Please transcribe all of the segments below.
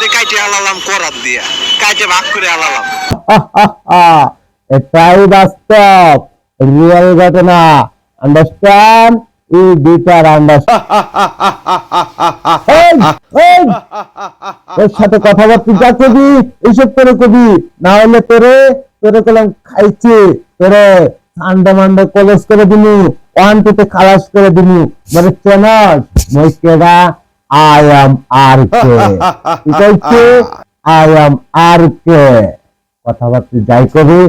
দিয়ে কাইটে আলালাম করাত দিয়া। কাইটে ভাগ করে আলালাম এটাই বাস্তব রিয়েল ঘটনা। আন্ডারস্ট্যান্ড ই বিটার আন্ডারস্ট্যান্ড ওর সাথে কথাবার্তা যা কবি এইসব তোরে কবি। না হলে তোরে তোরে কলম খাইছে তোরে ঠান্ডা মান্ডা কলেজ করে দিমু ওয়ান টুতে খালাস করে দিমু। মানে চেনস মইকেরা আই আর কে কি কইছে আই এম আর কে কথাবার্তা যাই কবি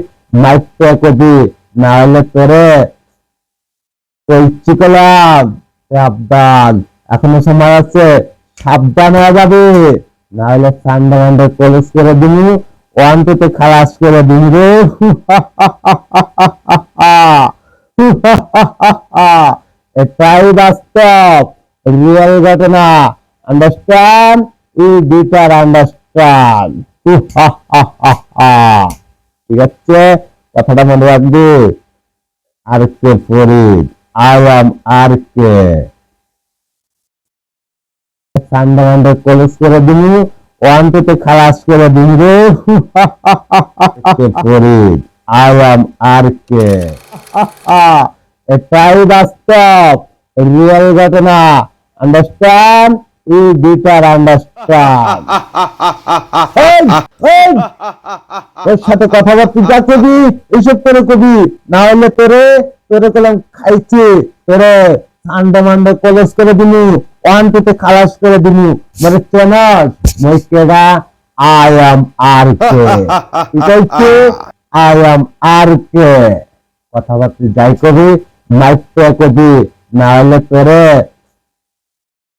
মাইক কবি না হলে তোরে কলাম, সাবধান। এখনও সময় আছে, সাবধান হয়ে যাবে। না হলে ঠান্ডা মান্ডা কলেজ করে দিবি টুতে খালাস করে দিবি রে। এটাই বাস্তব রিয়েল ঘটনা। আন্ডারস্ট্যান্ড ই বিটার আন্ডারস্ট্যান্ড ঠিক আছে? কথাটা মনে রাখবি। আর কে Farid? I am R K. ঠান্ডা মান্ডা কলেজ করে দিবি। ওয়ান টুতে খালাস করে দিবি রে। Farid? I am R K. এটাই বাস্তব রিয়েল ঘটনা। আন্ডারস্ট্যান্ড বিটার আন্ডারস্ট্যান্ড ওর সাথে কথাবার্তা যা কবি এইসব তোরে কবি। না হলে তোরে তোরে কলম খাইছে তোরে কলেজ করে ওয়ান খালাস করে দিমু। মানে চেনস মইকেরা আই আর কে কি কইছে আই আর কে কথাবার্তা যাই কবি, মাইক কবি, না হলে তোরে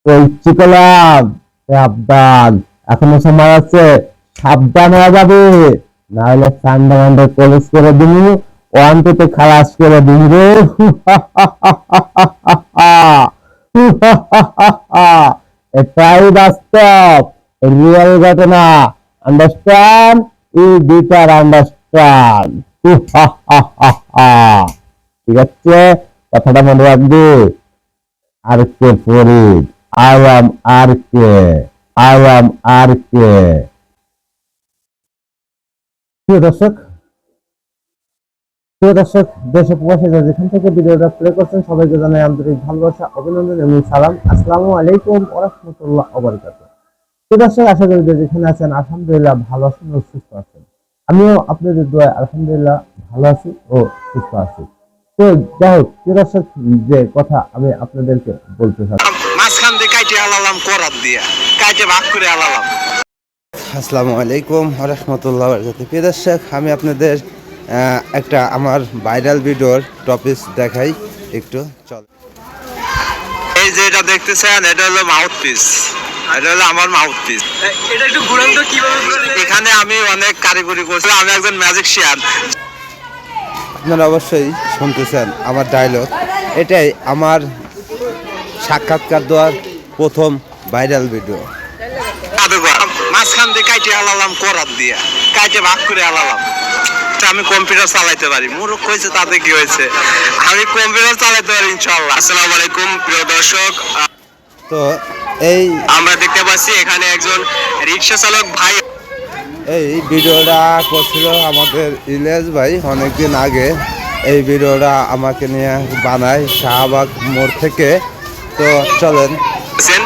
কইছি কলাম সাবধান এখনও সময় আছে, সাবধান হয়ে যাবে। না হলে ঠান্ডা মান্ডা কলেজ করে ওয়ান টুতে খালাস করে দিবি রে। এটাই বাস্তব রিয়েল ঘটনা। আন্ডারস্ট্যান্ড ই বিটার আন্ডারস্ট্যান্ড ঠিক আছে? কথাটা মনে রাখবি। আর কে Farid R K I am R K প্রিয় দর্শক প্রিয় দর্শক যেখান থেকে ভিডিওটা প্লে করছেন, সবাইকে জানাই আন্তরিক ভালোবাসা, অভিনন্দন এবং সালাম। আসসালামু আলাইকুম ওরহমতুল্লাহ প্রিয় দর্শক, আশা করি যে যেখানে আছেন, আলহামদুলিল্লাহ ভালো আছেন ও সুস্থ আছেন। আমিও আপনাদের দোয়া আলহামদুলিল্লাহ ভালো আছি ও সুস্থ আছি। তো যাই হোক, প্রিয় দর্শক, যে কথা আমি আপনাদেরকে বলতে দিয়ে কাইটে আলালাম করাত দিয়া। কাইটে ভাগ করে আলালাম। আসসালামু আলাইকুম রহমতুল্লাহ প্রিয় দর্শক আমি আপনাদের একটা আমার ভাইরাল ভিডিওর টপিক দেখাই। একটু চল। এই যে এটা দেখতেছেন এটা হলো মাউথ পিস এটা হলো আমার মাউথ পিস এটা একটু ঘুরান তো কীভাবে এখানে আমি অনেক কারিগরি করছি আমি একজন ম্যাজিক ম্যাজিকশিয়ান আপনারা অবশ্যই শুনতেছেন আমার ডায়লগ এটাই আমার সাক্ষাৎকার দেওয়ার প্রথম ভাইরাল ভিডিও। মাঝখান দিয়ে কাইটে আলালাম করাত দিয়া। কাইটে ভাগ করে আলালাম। তা আমি কম্পিউটার চালাইতে পারি। মুরুখ কইছে তাতে কি হয়েছে? আমি কম্পিউটার চালাইতে পারি ইনশাআল্লাহ। আসসালামু আলাইকুম প্রিয় দর্শক। তো এই আমরা দেখতে পাচ্ছি এখানে একজন রিক্সা চালক ভাই। এই ভিডিওটা করছিল আমাদের ইলিয়াস ভাই অনেকদিন আগে। এই ভিডিওটা আমাকে নিয়ে বানায় শাহবাগ মোড় থেকে। তো চলেন। আছেন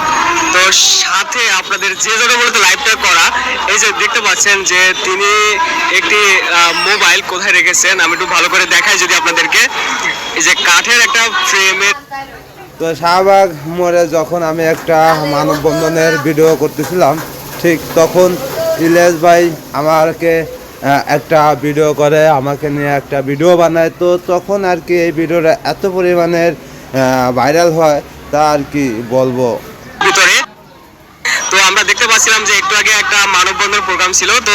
তো সাথে আপনাদের যে জন্য বলতে লাইভটা করা, এই যে দেখতে পাচ্ছেন যে তিনি একটি মোবাইল কোথায় রেখেছেন, আমি একটু ভালো করে দেখাই যদি আপনাদেরকে। এই যে কাঠের একটা ফ্রেমের তো শাহবাগ মোড়ে যখন আমি একটা মানববন্ধনের ভিডিও করতেছিলাম, ঠিক তখন ইলিয়াস ভাই আমাকে একটা ভিডিও করে, আমাকে নিয়ে একটা ভিডিও বানায়। তো তখন আর কি এই ভিডিওটা এত পরিমাণের ভাইরাল হয় তা আর কি বলব। ভিতরে। তো আমরা দেখতে পাচ্ছিলাম যে একটু আগে একটা মানববন্ধন প্রোগ্রাম ছিল, তো